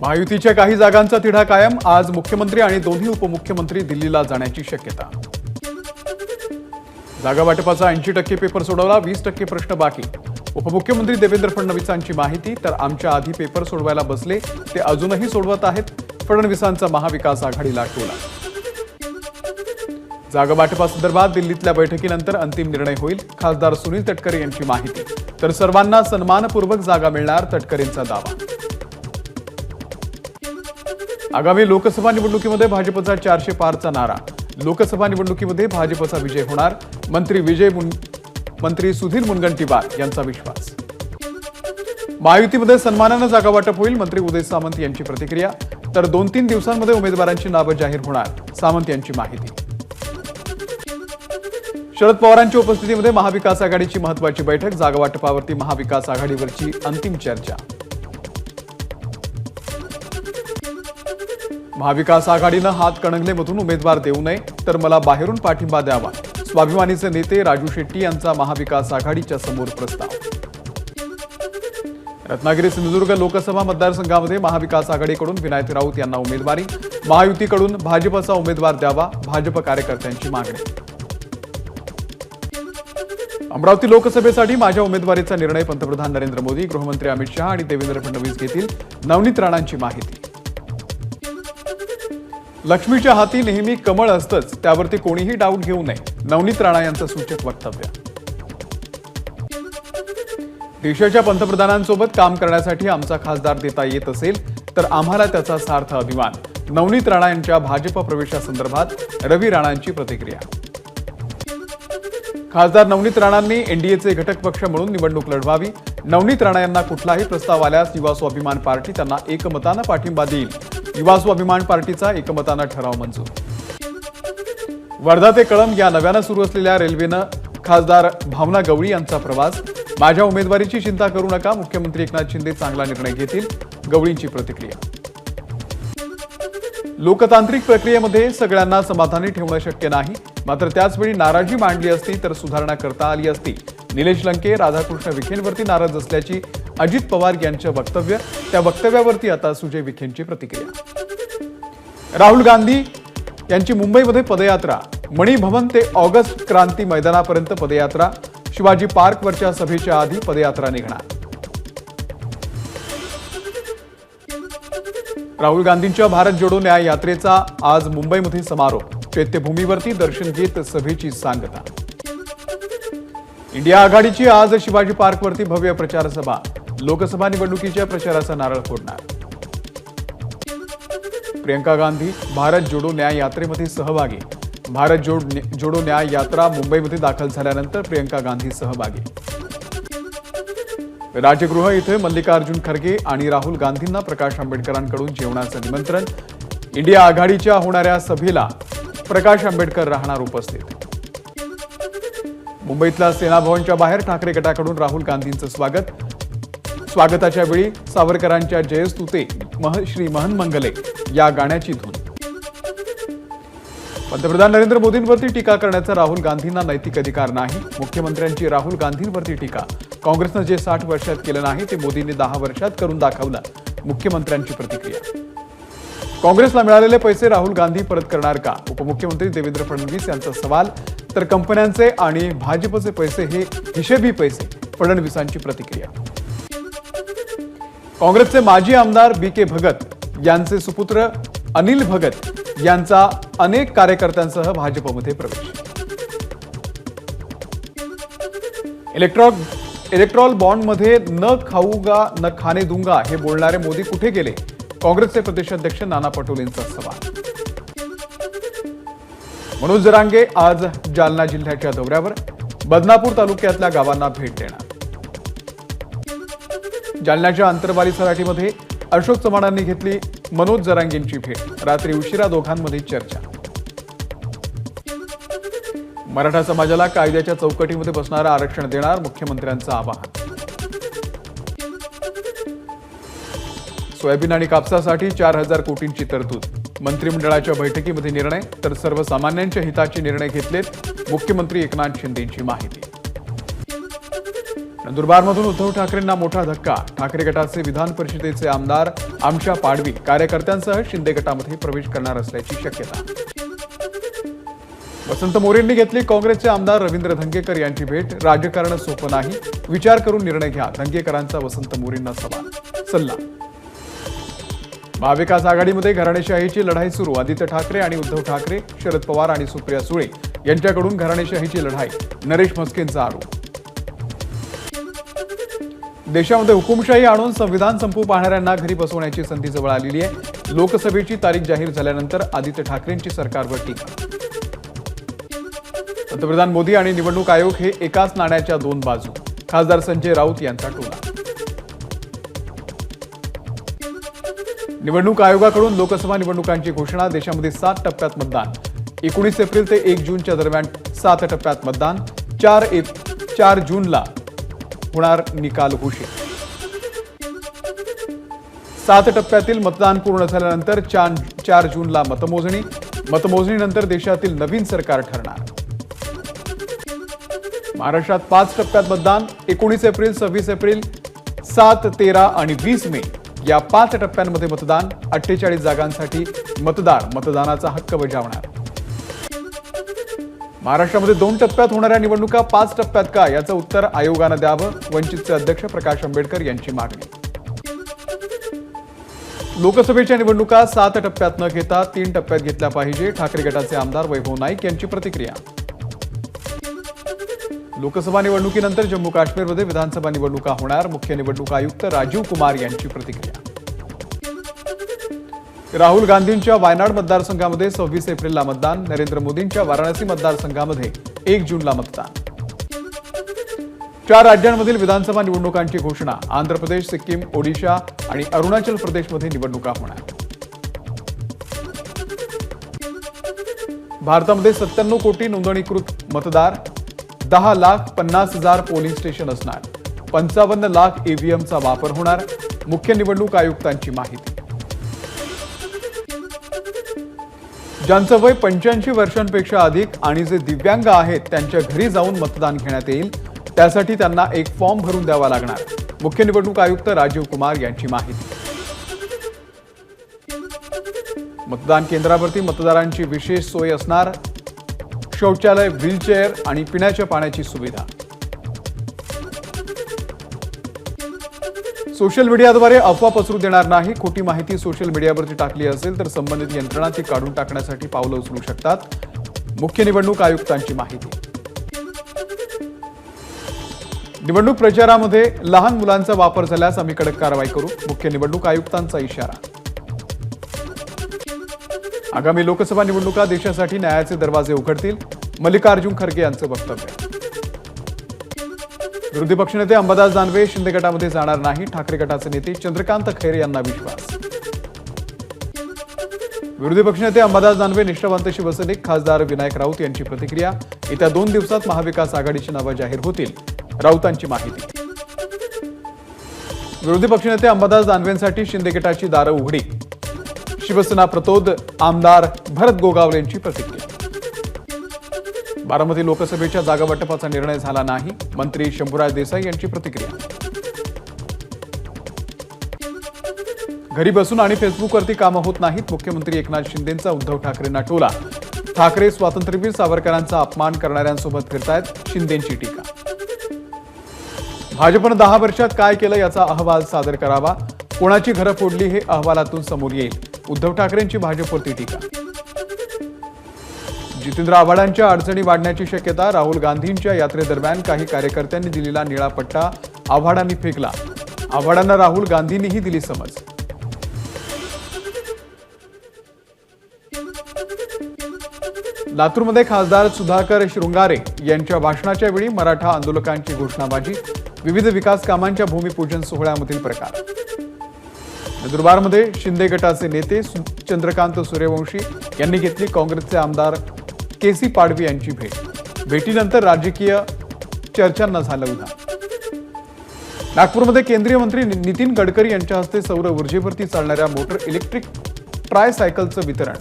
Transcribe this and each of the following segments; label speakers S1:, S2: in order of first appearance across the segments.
S1: महायुतीच्या काही जागांचा तिढा कायम. आज मुख्यमंत्री आणि दोन्ही उपमुख्यमंत्री दिल्लीला जाण्याची शक्यता. जागा वाटपाचा ऐंशी टक्के पेपर सोडवला वीस टक्के प्रश्न बाकी. उपमुख्यमंत्री देवेंद्र फडणवीसांची माहिती तर आमच्या आधी पेपर सोडवायला बसले ते अजूनही सोडवत आहेत. फडणवीसांचा महाविकास आघाडीला टोला. जागावाटपासंदर्भात दिल्लीतल्या बैठकीनंतर अंतिम निर्णय होईल. खासदार सुनील तटकरे यांची माहिती. तर सर्वांना सन्मानपूर्वक जागा मिळणार तटकरेंचा दावा. आगामी लोकसभा निवडणुकीमध्ये भाजपचा चारशे पारचा नारा. लोकसभा निवडणुकीमध्ये भाजपचा विजय होणार. मंत्री विजय मुन मंत्री सुधीर मुनगंटीवार यांचा विश्वास. महायुतीमध्ये सन्मानानं जागा वाटप होईल मंत्री उदय सामंत यांची प्रतिक्रिया. तर दोन तीन दिवसांमध्ये उमेदवारांची नावं जाहीर होणार सामंत यांची माहिती. शरद पवारांच्या उपस्थितीमध्ये महाविकास आघाडीची महत्वाची बैठक जागावाटपावरती महाविकास आघाडीवरची अंतिम चर्चा. महाविकास आघाडीनं हात कणंगलेमधून उमेदवार देऊ नये तर मला बाहेरून पाठिंबा द्यावा. स्वाभिमानीचे नेते राजू शेट्टी यांचा महाविकास आघाडीच्या समोर प्रस्ताव. रत्नागिरी सिंधुदुर्ग लोकसभा मतदारसंघामध्ये महाविकास आघाडीकडून विनायक राऊत यांना उमेदवारी महायुतीकडून भाजपचा उमेदवार द्यावा भाजप कार्यकर्त्यांची मागणी. अमरावती लोकसभेसाठी माझ्या उमेदवारीचा निर्णय पंतप्रधान नरेंद्र मोदी गृहमंत्री अमित शहा आणि देवेंद्र फडणवीस घेतील. नवनीत राणांची माहिती. लक्ष्मीच्या हाती नेहमी कमळ असतंच त्यावरती कोणीही डाऊट घेऊ नये नवनीत राणा यांचं सूचक वक्तव्य. देशाच्या पंतप्रधानांसोबत काम करण्यासाठी आमचा खासदार देता येत असेल तर आम्हाला त्याचा सार्थ अभिमान. नवनीत राणा यांच्या भाजप प्रवेशासंदर्भात रवी राणांची प्रतिक्रिया. खासदार नवनीत राणांनी एनडीएचे घटक पक्ष म्हणून निवडणूक लढवावी. नवनीत राणा यांना कुठलाही प्रस्ताव आल्यास युवा स्वाभिमान पार्टी त्यांना एकमतानं पाठिंबा देईल. युवा स्वाभिमान पार्टीचा एकमतानं ठराव मंजूर. वर्धा ते कळंब या नव्यानं सुरू असलेल्या रेल्वेनं खासदार भावना गवळी यांचा प्रवास. माझ्या उमेदवारीची चिंता करू नका मुख्यमंत्री एकनाथ शिंदे चांगला निर्णय घेतील गवळींची प्रतिक्रिया. लोकतांत्रिक प्रक्रियेमध्ये सगळ्यांना समाधानी ठेवणं शक्य नाही. मात्र त्याचवेळी नाराजी मांडली असती तर सुधारणा करता आली असती. निलेश लंके राधाकृष्ण विखेंवरती नाराज असल्याची अजित पवार यांचं वक्तव्य त्या वक्तव्यावरती आता सुजय विखेंची प्रतिक्रिया. राहुल गांधी यांची मुंबईमध्ये पदयात्रा. मणिभवन ते ऑगस्ट क्रांती मैदानापर्यंत पदयात्रा. शिवाजी पार्कवरच्या सभेच्या आधी पदयात्रा निघणार. राहुल गांधींच्या भारत जोडो न्याय यात्रेचा आज मुंबईमध्ये समारोप. चैत्यभूमीवरती दर्शन घेत सभेची सांगता. इंडिया आघाडीची आज शिवाजी पार्कवरती भव्य प्रचार सभा. लोकसभा निवडणुकीच्या प्रचाराचा नारळ फोडणार. प्रियंका गांधी भारत जोडो न्याय यात्रेमध्ये सहभागी. भारत जोड जोडो न्याय यात्रा मुंबईमध्ये दाखल झाल्यानंतर प्रियंका गांधी सहभागी. राजगृह इथे मल्लिकार्जुन खरगे आणि राहुल गांधींना प्रकाश आंबेडकरांकडून जेवणाचं निमंत्रण. इंडिया आघाडीच्या होणाऱ्या सभेला प्रकाश आंबेडकर राहणार उपस्थित. मुंबईतल्या सेना भवनच्या बाहेर ठाकरे गटाकडून राहुल गांधींचं स्वागत. स्वागताच्या वेळी सावरकरांच्या जयस्तुते मह श्री महन मंगले या गाण्याची धून पंतप्रधान नरेंद्र मोदींवरती टीका करण्याचा राहुल गांधींना नैतिक अधिकार नाही. मुख्यमंत्र्यांची राहुल गांधींवरती टीका. काँग्रेसनं जे साठ वर्षात केलं नाही ते मोदींनी दहा वर्षात करून दाखवलं. मुख्यमंत्र्यांची प्रतिक्रिया. काँग्रेसला मिळालेले पैसे राहुल गांधी परत करणार का? उपमुख्यमंत्री देवेंद्र फडणवीस यांचा सवाल. तर कंपन्यांचे आणि भाजपचे पैसे हे हिशेबी पैसे. फडणवीसांची प्रतिक्रिया. काँग्रेसचे माजी आमदार बी के भगत यांचे सुपुत्र अनिल भगत यांचा अनेक कार्यकर्त्यांसह भाजपमध्ये प्रवेश. इलेक्ट्रॉ इलेक्ट्रॉल बॉन्डमध्ये न खाऊगा न खाणे दुंगा हे बोलणारे मोदी कुठे गेले? काँग्रेसचे प्रदेशाध्यक्ष नाना पटोलेंचा सवाल. मनोज जरांगे आज जालना जिल्ह्याच्या दौऱ्यावर. बदनापूर तालुक्यातल्या गावांना भेट देणार. जालन्याच्या अंतरवाली सराटीमध्ये अशोक चव्हाणांनी घेतली मनोज जरांगेंची भेट. रात्री उशिरा दोघांमध्ये चर्चा. मराठा समाजाला कायद्याच्या चौकटीमध्ये बसणारं आरक्षण देणार मुख्यमंत्र्यांचं आवाहन. सोयाबीन आणि कापसासाठी चार हजार कोटींची तरतूद. मंत्रिमंडळाच्या बैठकीमध्ये निर्णय तर सर्वसामान्यांच्या हिताचे निर्णय घेतलेत मुख्यमंत्री एकनाथ शिंदेची माहिती. नंदुरबारमधून उद्धव ठाकरेंना मोठा धक्का. ठाकरे गटाचे विधान परिषदेचे आमदार आमशा पाडवी कार्यकर्त्यांसह शिंदे गटामध्ये प्रवेश करणार असल्याची शक्यता. वसंत मोरेंनी घेतली काँग्रेसचे आमदार रवींद्र धंगेकर यांची भेट. राजकारण सोपं नाही. विचार करून निर्णय घ्या. धंगेकरांचा वसंत मोरेंना सवाल. सल्ला. महाविकास आघाडीमध्ये घराणेशाहीची लढाई सुरू. आदित्य ठाकरे आणि उद्धव ठाकरे शरद पवार आणि सुप्रिया सुळे यांच्याकडून घराणेशाहीची लढाई. नरेश म्हस्केंचा आरोप. देशामध्ये हुकुमशाही आणून संविधान संपू पाहणाऱ्यांना घरी बसवण्याची संधी जवळ आलेली आहे. लोकसभेची तारीख जाहीर झाल्यानंतर आदित्य ठाकरेंची सरकारवर टीका. पंतप्रधान मोदी आणि निवडणूक आयोग हे एकाच नाण्याच्या दोन बाजू. खासदार संजय राऊत यांचा टोला. निवडणूक आयोगाकडून लोकसभा निवडणुकांची घोषणा देशामध्ये सात टप्प्यात मतदान. एकोणीस एप्रिल ते एक जूनच्या दरम्यान सात टप्प्यात मतदान. चार एप चार जूनला होणार निकाल घोषित. सात टप्प्यातील मतदान पूर्ण झाल्यानंतर चार चार जूनला मतमोजणी. मतमोजणीनंतर देशातील नवीन सरकार ठरणार. महाराष्ट्रात पाच टप्प्यात मतदान. एकोणीस एप्रिल सव्वीस एप्रिल सात तेरा आणि वीस मे. या पाच टप्प्यांमध्ये मतदान अठ्ठेचाळीस जागांसाठी मतदार मतदानाचा हक्क बजावणार. महाराष्ट्रामध्ये दोन टप्प्यात होणाऱ्या निवडणुका पाच टप्प्यात का? याचं उत्तर आयोगानं द्यावं वंचितचे अध्यक्ष प्रकाश आंबेडकर यांची मागणी. लोकसभेच्या निवडणुका सात टप्प्यात न घेता तीन टप्प्यात घेतल्या पाहिजे ठाकरे गटाचे आमदार वैभव नाईक यांची प्रतिक्रिया. लोकसभा निवडणुकीनंतर जम्मू काश्मीरमध्ये विधानसभा निवडणुका होणार. मुख्य निवडणूक आयुक्त राजीव कुमार यांची प्रतिक्रिया. राहुल गांधींच्या वायनाड मतदारसंघामध्ये सव्वीस एप्रिलला मतदान. नरेंद्र मोदींच्या वाराणसी मतदारसंघामध्ये एक जूनला मतदान. चार राज्यांमधील विधानसभा निवडणुकांची घोषणा. आंध्र प्रदेश सिक्कीम ओडिशा आणि अरुणाचल प्रदेशमध्ये निवडणुका होणार. भारतामध्ये सत्त्याण्णव कोटी नोंदणीकृत मतदार. दहा लाख पन्नास हजार पोलिंग स्टेशन असणार. पंचावन्न लाख ईव्हीएमचा वापर होणार. मुख्य निवडणूक आयुक्तांची माहिती. ज्यांचं वय पंच्याऐंशी वर्षांपेक्षा अधिक आणि जे दिव्यांग आहेत त्यांच्या घरी जाऊन मतदान घेण्यात येईल. त्यासाठी त्यांना एक फॉर्म भरून द्यावा लागणार. मुख्य निवडणूक आयुक्त राजीव कुमार यांची माहिती. मतदान केंद्रावरती मतदारांची विशेष सोय असणार. शौचालय व्हीलचेअर आणि पिण्याच्या पाण्याची सुविधा. सोशल मीडियाद्वारे अफवा पसरू देणार नाही खोटी माहिती सोशल मीडियावरती टाकली असेल तर संबंधित यंत्रणा ती काढून टाकण्यासाठी पावलं उचलू शकतात. मुख्य निवडणूक आयुक्तांची माहिती. निवडणूक प्रचारामध्ये लहान मुलांचा वापर झाल्यास आम्ही कडक कारवाई करू. मुख्य निवडणूक आयुक्तांचा इशारा. आगामी लोकसभा निवडणुका देशासाठी न्यायाचे दरवाजे उघडतील. मल्लिकार्जुन खरगे यांचं वक्तव्य. विरोधी पक्षनेते अंबादास दानवे शिंदे गटामध्ये जाणार नाही. ठाकरे गटाचे नेते चंद्रकांत खैरे यांना विश्वास. विरोधी पक्षनेते अंबादास दानवे निष्ठावंत शिवसैनिक खासदार विनायक राऊत यांची प्रतिक्रिया. येत्या दोन दिवसात महाविकास आघाडीची नावं जाहीर होतील राऊतांची माहिती. विरोधी पक्षनेते अंबादास दानवेंसाठी शिंदे गटाची दारं उघडी. शिवसेना प्रतोद आमदार भरत गोगावलेंची प्रतिक्रिया. बारामती लोकसभेच्या जागावाटपाचा निर्णय झाला नाही मंत्री शंभूराज देसाई यांची प्रतिक्रिया. घरी बसून आणि फेसबुकवरती कामं होत नाहीत मुख्यमंत्री एकनाथ शिंदेंचा उद्धव ठाकरेंना टोला. ठाकरे स्वातंत्र्यवीर सावरकरांचा अपमान करणाऱ्यांसोबत फिरतायत शिंदेंची टीका. भाजपनं दहा वर्षात काय केलं याचा अहवाल सादर करावा कोणाची घरं फोडली हे अहवालातून समोर येईल. उद्धव ठाकरेंची भाजपवरती टीका. जितेंद्र आव्हाडांच्या अडचणी वाढण्याची शक्यता राहुल गांधींच्या यात्रेदरम्यान काही कार्यकर्त्यांनी दिलेला निळा पट्टा आव्हाडांनी फेकला. आव्हाडांना राहुल गांधींनीही दिली समज. लातूरमध्ये खासदार सुधाकर शृंगारे यांच्या भाषणाच्या वेळी मराठा आंदोलकांची घोषणाबाजी विविध विकास कामांच्या भूमिपूजन सोहळ्यामधील प्रकार. नंदुरबारमध्ये शिंदे गटाचे नेते चंद्रकांत सूर्यवंशी यांनी घेतली काँग्रेसचे आमदार के सी पाडवी यांची भेट. भेटीनंतर राजकीय चर्चांना झालं उधाण. नागपूरमध्ये केंद्रीय मंत्री नितीन गडकरी यांच्या हस्ते सौर ऊर्जेवरती चालणाऱ्या मोटर इलेक्ट्रिक ट्रायसायकलचं वितरण.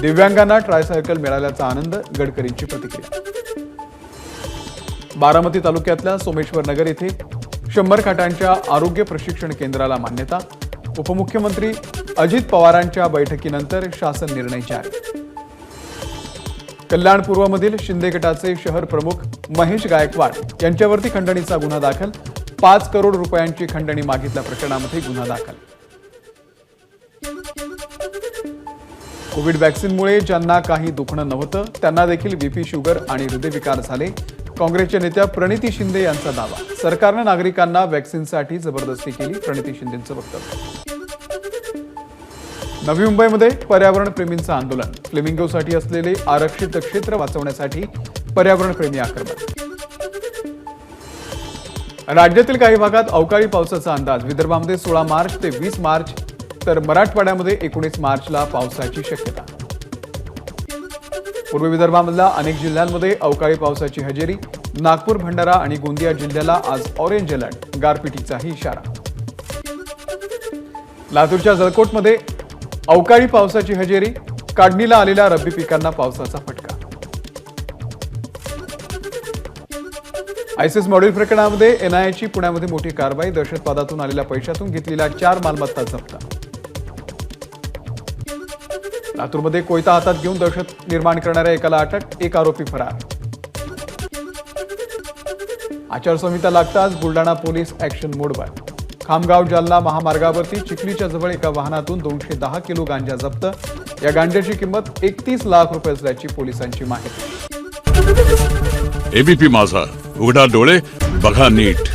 S1: दिव्यांगांना ट्रायसायकल मिळाल्याचा आनंद गडकरींची प्रतिक्रिया. बारामती तालुक्यातल्या सोमेश्वर नगर येथे शंभर खाटांच्या आरोग्य प्रशिक्षण केंद्राला मान्यता उपमुख्यमंत्री अजित पवारांच्या बैठकीनंतर शासन निर्णय जारी कल्याण पूर्वमधील शिंदे गटाचे शहर प्रमुख महेश गायकवाड यांच्यावरती खंडणीचा गुन्हा दाखल पाच करोड रुपयांची खंडणी मागितल्या प्रकरणामध्ये गुन्हा दाखल. कोविड व्हॅक्सिनमुळे ज्यांना काही दुखणं नव्हतं त्यांना देखील बीपी शुगर आणि हृदयविकार झाले. काँग्रेसच्या नेत्या प्रणिती शिंदे यांचा दावा. सरकारनं नागरिकांना वॅक्सिनसाठी जबरदस्ती केली प्रणिती शिंदेचं वक्तव्य. नवी मुंबईमध्ये पर्यावरणप्रेमींचं आंदोलन. फ्लेमिंगोसाठी असलेले आरक्षित क्षेत्र वाचवण्यासाठी पर्यावरणप्रेमी आक्रमण राज्यातील काही भागात अवकाळी पावसाचा अंदाज. विदर्भामध्ये सोळा मार्च ते वीस मार्च तर मराठवाड्यामध्ये एकोणीस मार्चला पावसाची शक्यता. पूर्व विदर्भामधल्या अनेक जिल्ह्यांमध्ये अवकाळी पावसाची हजेरी नागपूर भंडारा आणि गोंदिया जिल्ह्याला आज ऑरेंज अलर्ट गारपिटीचाही इशारा. लातूरच्या जळकोटमध्ये अवकाळी पावसाची हजेरी काढणीला आलेल्या रब्बी पिकांना पावसाचा फटका. आयसीस मॉड्यूल प्रकरणामध्ये एनआयएची पुण्यामध्ये मोठी कारवाई दहशतवादातून आलेल्या पैशातून घेतलेल्या चार मालमत्ता जप्त लातूरमध्ये कोयता हातात घेऊन दहशत निर्माण करणाऱ्या एकाला अटक एक आरोपी फरार. आचारसंहिता लागताच बुलडाणा पोलीस ऍक्शन मोडवर. खामगाव जालना महामार्गावरती चिखलीच्या जवळ एका वाहनातून दोनशे दहा किलो गांजा जप्त. या गांजाची किंमत एकतीस लाख रुपये असल्याची पोलिसांची माहिती.
S2: एबीपी माझा. उघडा डोळे बघा नीट.